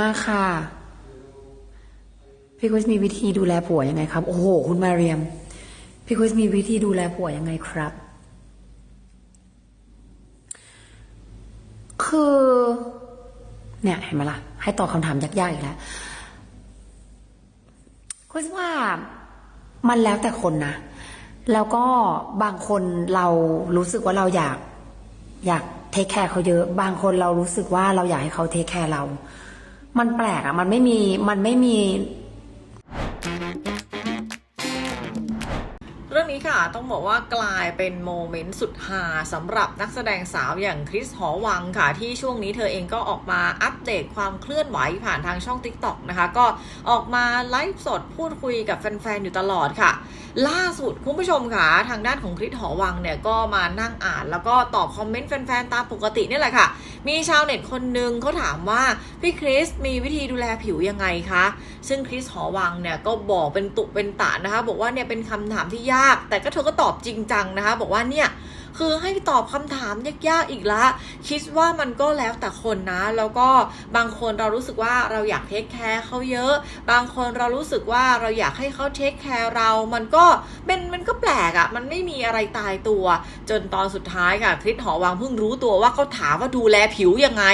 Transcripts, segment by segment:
มากค่ะ พี่คริสมีวิธีดูแลผัวยังไงครับ โอ้โห คุณมาเรียม พี่คริสมีวิธีดูแลผัวยังไงครับ คือ เนี่ยเห็นไหมล่ะ ให้ตอบคำถามยากๆอีกแล้วคริสว่ามันแล้วแต่คนนะ แล้วก็บางคนเรารู้สึกว่าเราอยาก อยากเทคแคร์เขาเยอะ บางคนเรารู้สึกว่าเราอยากให้เขาเทคแคร์เรา มันแปลกอะมันไม่มีมันไม่มีเรื่องนี้ค่ะต้องบอกว่ากลายเป็นโมเมนต์สุดฮาสำหรับนักแสดงสาวอย่างคริสหอวังค่ะ ที่ช่วงนี้เธอเองก็ออกมาอัปเดตความเคลื่อนไหวผ่านทางช่อง TikTok นะคะ ก็ออกมาไลฟ์สดพูดคุยกับแฟน ๆ อยู่ตลอดค่ะ ล่าสุดคุณผู้ชมค่ะ ทางด้านของคริสหอวังเนี่ยก็มานั่งอ่าน แล้วก็ตอบคอมเมนต์แฟน ๆ ตามปกตินี่แหละค่ะ มีชาวเน็ตคนหนึ่งเขาถามว่าพี่คริสมีวิธีดูแลผิวยังไงคะ ซึ่งคริสหอวังเนี่ยก็บอกเป็นตุเป็นตะนะคะ บอกว่าเนี่ยเป็นคำถามที่ยาก แต่ก็เธอก็ตอบจริงจังนะคะ บอกว่าเนี่ย คือให้ตอบคำถามยากๆอีกละ คิดว่ามันก็แล้วแต่คนนะ แล้วก็บางคนเรารู้สึกว่าเราอยากเทคแคร์เขาเยอะ บางคนเรารู้สึกว่าเราอยากให้เขาเทคแคร์เรา มันก็เป็นมันก็แปลกอะ่ะ มันไม่มีอะไรตายตัว จนตอนสุดท้ายค่ะคริสหอวังเพิ่งรู้ตัวว่าเขาถามว่าดูแลผิวยังไง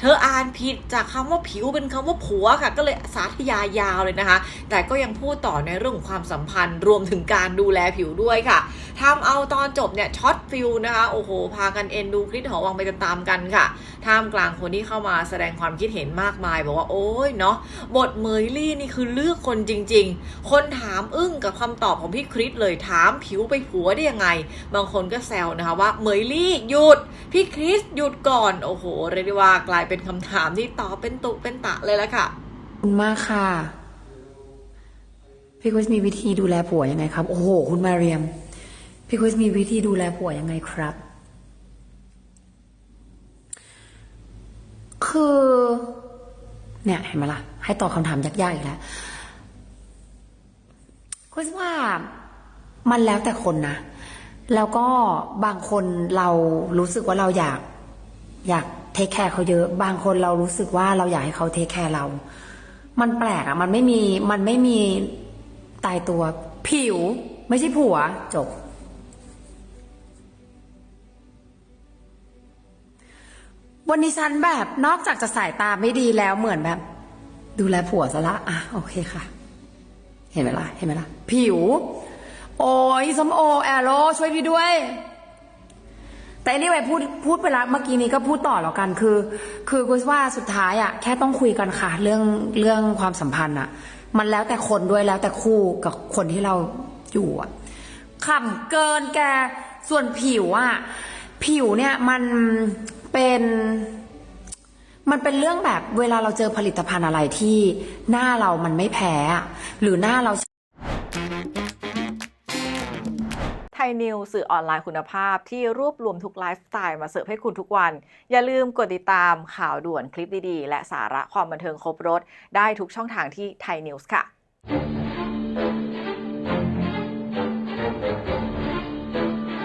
เธออ่านผิดจากคำว่าผิวเป็นคำว่าผัวค่ะ ก็เลยสาธยายาวเลยนะคะ แต่ก็ยังพูดต่อในเรื่องของความสัมพันธ์ รวมถึงการดูแลผิวด้วยค่ะทำเอาตอนจบเนี่ยช็อตฟิลนะคะโอ้โห พากันเอ็นดูคลิปหอวังไปตามๆกันค่ะ ท่ามกลางคนที่เข้ามาแสดงความคิดเห็นมากมาย บอกว่าโอ้ยเนาะบทเมยลี่นี่คือเลือกคนจริง ๆ คนถามอึ้งกับคำตอบของพี่คริสเลยถามผิวไปผัวได้ยังไง บางคนก็แซวนะคะว่าเมยลี่หยุดพี่คริสหยุดก่อนโอ้โหเรียกได้ว่ากลายเป็นคำถามที่ตอบเป็นตุเป็นตะเลยละค่ะคุณมากค่ะพี่คริสมีวิธีดูแลผัวยังไงครับ โอ้โห คุณมาเรียม พี่คริสมีวิธีดูแลผัวยังไงครับ คือ เนี่ย เห็นไหมล่ะ ให้ตอบคำถามยากๆอีกแล้วคริสว่ามันแล้วแต่คนนะ แล้วก็บางคนเรารู้สึกว่าเราอยาก อยากเทคแคร์เขาเยอะ บางคนเรารู้สึกว่าเราอยากให้เขาเทคแคร์เรา มันแปลกอะมันไม่มี มันไม่มีตายตัว ผิว ไม่ใช่ผัวจบ วันนี้ฉันแบบนอกจากจะสายตาไม่ดีแล้วเหมือนแบบ ดูแลผัวซะละอะโอเคค่ะ เห็นไหมล่ะเห็นไหมล่ะผิว โอ้ยสมโอแอโรช่วยพี่ด้วย แต่นี่ไว้พูดพูดไปล้วเมื่อกี้นี้ก็พูดต่อแล้วกันคือ คือกุว่าสุดท้ายอะแค่ต้องคุยกันค่ะ เรื่องเรื่องความสัมพันธ์อะมันแล้วแต่คนด้วยแล้วแต่คู่กับคนที่เราอยู่อะขำเกินแกส่วนผิวอะผิวเนี่ยมัน เป็นมันเป็นเรื่องแบบเวลาเราเจอผลิตภัณฑ์อะไรที่หน้าเรามันไม่แพ้หรือหน้าเราไทยนิวสื่อออนไลน์คุณภาพที่รวบรวมทุกไลฟ์สไตล์มาเสิร์ฟให้คุณทุกวัน อย่าลืมกดติดตามข่าวด่วนคลิปดีๆ และสาระความบันเทิงครบรถ ได้ทุกช่องทางที่ไทยนิวส์ค่ะ